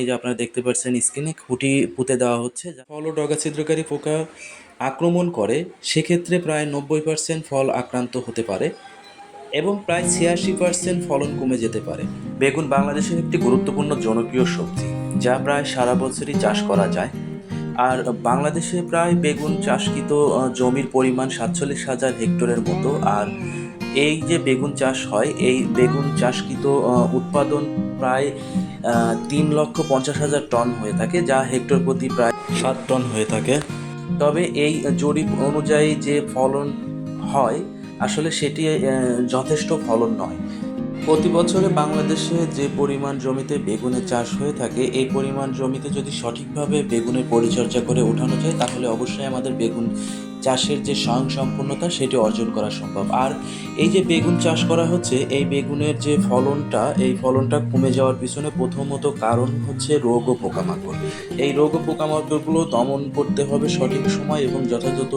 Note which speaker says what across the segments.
Speaker 1: এই যে আপনারা দেখতে পাচ্ছেন স্ক্রিনে খুঁটি পুঁতে দেওয়া হচ্ছে ফল ও ডগা ছিদ্রকারী পোকা আক্রমণ করে, সেক্ষেত্রে প্রায় নব্বই পার্সেন্ট ফল আক্রান্ত হতে পারে এবং প্রায় ছিয়াশি পার্সেন্ট ফলন কমে যেতে পারে। বেগুন বাংলাদেশের একটি গুরুত্বপূর্ণ জনপ্রিয় সবজি, যা প্রায় সারা বছরই চাষ করা যায়। আর বাংলাদেশে প্রায় বেগুন চাষকৃত জমির পরিমাণ সাতচল্লিশ হাজার হেক্টরের মতো। আর এই যে বেগুন চাষ হয়, এই বেগুন চাষকৃত উৎপাদন প্রায় তিন লক্ষ পঞ্চাশ হাজার টন হয়ে থাকে, যা হেক্টর প্রতি প্রায় সাত টন হয়ে থাকে। তবে এই জরিপ অনুযায়ী যে ফলন হয়, আসলে সেটি যথেষ্ট ফলন নয়। প্রতি বছরে বাংলাদেশে যে পরিমাণ জমিতে বেগুনের চাষ হয়ে থাকে, এই পরিমাণ জমিতে যদি সঠিকভাবে বেগুনের পরিচর্যা করে ওঠানো যায়, তাহলে অবশ্যই আমাদের বেগুন চাষের যে স্বয়ংসম্পূর্ণতা, সেটি অর্জন করা সম্ভব। আর এই যে বেগুন চাষ করা হচ্ছে, এই বেগুনের যে ফলনটা, এই ফলনটা কমে যাওয়ার পিছনে প্রথমত কারণ হচ্ছে রোগ ও পোকামাকড়। এই রোগ ও পোকামাকড়গুলো দমন করতে হবে সঠিক সময় এবং যথাযথ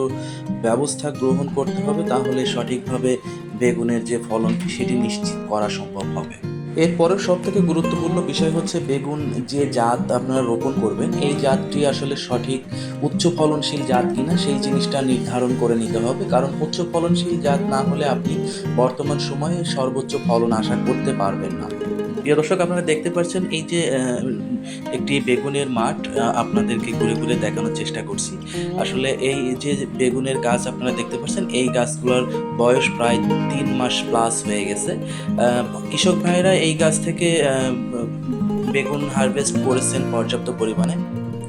Speaker 1: ব্যবস্থা গ্রহণ করতে হবে, তাহলে সঠিকভাবে বেগুনের যে ফলন সেটি নিশ্চিত করা সম্ভব হবে। এরপরে সব থেকে গুরুত্বপূর্ণ বিষয় হচ্ছে বেগুন যে জাত আপনারা রোপণ করবেন, এই জাতটি আসলে সঠিক উচ্চ ফলনশীল জাত কিনা সেই জিনিসটা নির্ধারণ করে নিতে হবে। কারণ উচ্চ ফলনশীল জাত না হলে আপনি বর্তমান সময়ে সর্বোচ্চ ফলন আশা করতে পারবেন না। প্রিয় দর্শক, আপনারা দেখতে পাচ্ছেন এই যে একটি বেগুনের মাঠ আপনাদেরকে ঘুরে ঘুরে দেখানোর চেষ্টা করছি। আসলে এই যে বেগুনের গাছ আপনারা দেখতে পাচ্ছেন, এই গাছগুলোর বয়স প্রায় তিন মাস প্লাস হয়ে গেছে। কৃষক ভাইরা এই গাছ থেকে বেগুন হারভেস্ট করেছেন পর্যাপ্ত পরিমাণে।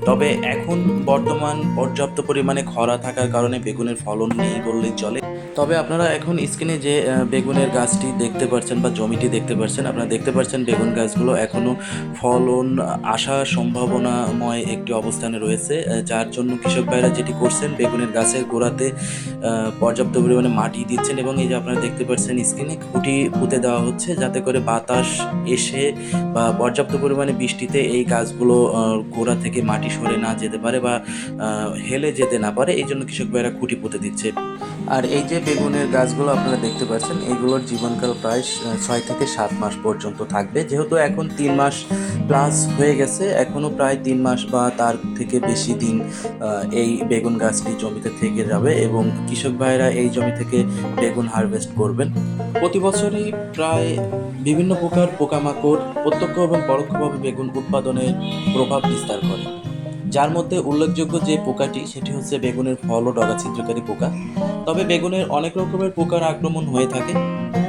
Speaker 1: তবে এখন বর্তমান পর্যাপ্ত পরিমাণে খরা থাকার কারণে বেগুনের ফলন নেই বললেই চলে। তবে আপনারা এখন স্ক্রিনে যে বেগুনের গাছটি দেখতে পাচ্ছেন বা জমিটি দেখতে পাচ্ছেন আপনারা দেখতে পাচ্ছেন বেগুন গাছগুলো এখনও ফলন আসা সম্ভাবনাময় একটি অবস্থানে রয়েছে যার জন্য কৃষক ভাইরা যেটি করছেন, বেগুনের গাছের গোড়াতে পর্যাপ্ত পরিমাণে মাটি দিচ্ছেন এবং এই যে আপনারা দেখতে পাচ্ছেন স্ক্রিনে খুঁটি পুঁতে দেওয়া হচ্ছে যাতে করে বাতাস এসে বা পর্যাপ্ত পরিমাণে বৃষ্টিতে এই গাছগুলো গোড়া থেকে মাটি সরে না যেতে পারে বা হেলে যেতে না পারে, এই জন্য কৃষক ভাইরা খুঁটি পুঁতে দিচ্ছে। আর এই যে বেগুনের গাছগুলো আপনারা দেখতে পাচ্ছেন এইগুলোর জীবনকাল প্রায় ছয় থেকে সাত মাস পর্যন্ত থাকবে। যেহেতু এখন তিন মাস প্লাস হয়ে গেছে এখনও প্রায় তিন মাস বা তার থেকে বেশি দিন এই বেগুন গাছটি জমিতে থেকে যাবে এবং কৃষক ভাইরা এই জমি থেকে বেগুন হারভেস্ট করবেন। প্রতি বছরই প্রায় বিভিন্ন প্রকার পোকামাকড়, প্রত্যক্ষ এবং পরোক্ষভাবে বেগুন উৎপাদনে প্রভাব বিস্তার করে। যার মধ্যে উল্লেখযোগ্য যে পোকাটি, সেটি হচ্ছে বেগুনের ফল ও ডগা ছিদ্রকারী পোকা। তবে বেগুনের অনেক রকমের পোকার আক্রমণ হয়ে থাকে।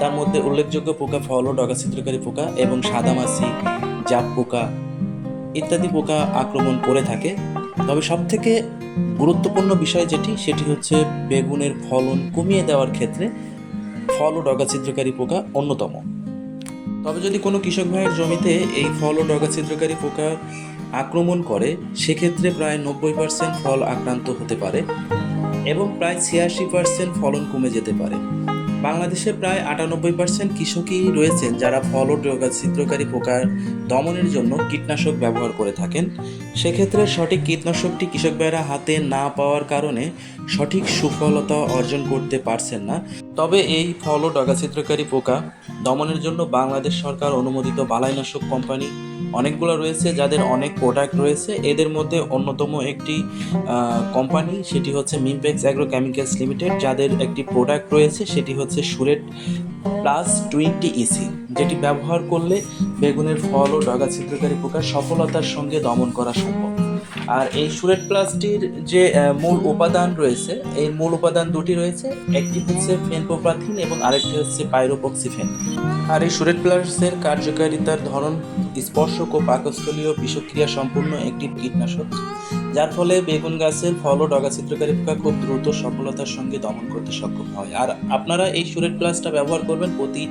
Speaker 1: তার মধ্যে উল্লেখযোগ্য পোকা ফল ও ডগা ছিদ্রকারী পোকা এবং সাদামাছি জাপ পোকা ইত্যাদি পোকা আক্রমণ করে থাকে। তবে সবথেকে গুরুত্বপূর্ণ বিষয় যেটি, সেটি হচ্ছে বেগুনের ফলন কমিয়ে দেওয়ার ক্ষেত্রে ফল ও ডগা ছিদ্রকারী পোকা অন্যতম। তবে যদি কোনো কৃষক ভাইয়ের জমিতে এই ফল ও ডগা ছিদ্রকারী পোকা আক্রমণ করে, সেক্ষেত্রে প্রায় নব্বই পার্সেন্ট ফল আক্রান্ত হতে পারে এবং প্রায় ছিয়াশি পার্সেন্ট ফলন কমে যেতে পারে। বাংলাদেশে প্রায় আটানব্বই পার্সেন্ট কৃষকই রয়েছেন যারা ফল ও ছিদ্রকারী পোকার দমনের জন্য কীটনাশক ব্যবহার করে থাকেন। সেক্ষেত্রে সঠিক কীটনাশকটি কৃষক ভাইয়েরা হাতে না পাওয়ার কারণে সঠিক সুফলতা অর্জন করতে পারছেন না। তবে এই ফল ও ছিদ্রকারী পোকা দমনের জন্য বাংলাদেশ সরকার অনুমোদিত বালাইনাশক কোম্পানি অনেকগুলো রয়েছে যাদের অনেক প্রোডাক্ট রয়েছে। এদের মধ্যে অন্যতম একটি কোম্পানি সেটি হচ্ছে মিমপেক্স অ্যাগ্রো কেমিক্যালস লিমিটেড যাদের একটি প্রোডাক্ট রয়েছে সেটি হচ্ছে সুরেট প্লাস টোয়েন্টি ইসি যেটি ব্যবহার করলে বেগুনের ফল ও ডগা ছিদ্রকারী পোকা সফলতার সঙ্গে দমন করা সম্ভব। আর এই সুরেট প্লাসটির যে মূল উপাদান রয়েছে, এই মূল উপাদান দুটি রয়েছে, একটি হচ্ছে ফেনপোপ্রাথিন এবং আরেকটি হচ্ছে পাইরোপক্সিফেন আর এই সুরেট প্লাসের কার্যকারিতার ধরন, স্পর্শক ও পাকস্থলীয় বিষক্রিয়া সম্পূর্ণ একটি কীটনাশক, যার ফলে বেগুন গাছের ফল ও ডগা ছিদ্রকারী পোকা খুব দ্রুত সফলতার সঙ্গে দমন করতে সক্ষম হয়। আর আপনারা এই সুরেট প্লাসটা ব্যবহার করবেন প্রতি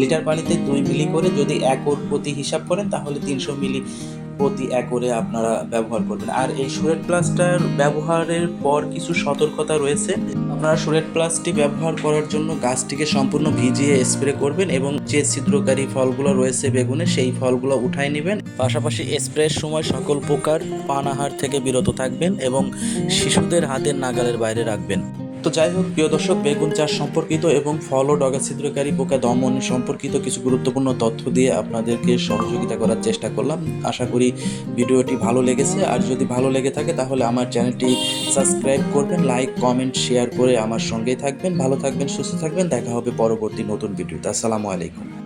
Speaker 1: লিটার পানিতে দুই মিলি করে, যদি একর প্রতি হিসাব করেন, তাহলে তিনশো মিলি প্রতি একরে আপনারা ব্যবহার করবেন। আর এই সুরেট প্লাসটার ব্যবহারের পর কিছু সতর্কতা রয়েছে। আপনারা সুরেট প্লাসটি ব্যবহার করার জন্য গাছটিকে সম্পূর্ণ ভিজিয়ে স্প্রে করবেন এবং যে ছিদ্রকারী ফলগুলো রয়েছে বেগুনে, সেই ফলগুলো উঠাই নেবেন। পাশাপাশি স্প্রের সময় সকল প্রকার পানাহার থেকে বিরত থাকবেন এবং শিশুদের হাতের নাগালের বাইরে রাখবেন। তো যাই হোক, প্রিয় দর্শক, বেগুন চাষ সম্পর্কিত এবং ফল ও ডগা ছিদ্রকারী পোকা দমন সম্পর্কিত কিছু গুরুত্বপূর্ণ তথ্য দিয়ে আপনাদেরকে সহযোগিতা করার চেষ্টা করলাম। আশা করি ভিডিওটি ভালো লেগেছে। আর যদি ভালো লেগে থাকে, তাহলে আমার চ্যানেলটি সাবস্ক্রাইব করবেন, লাইক, কমেন্ট, শেয়ার করে আমার সঙ্গেই থাকবেন। ভালো থাকবেন, সুস্থ থাকবেন। দেখা হবে পরবর্তী নতুন ভিডিওতে। আসসালামু আলাইকুম।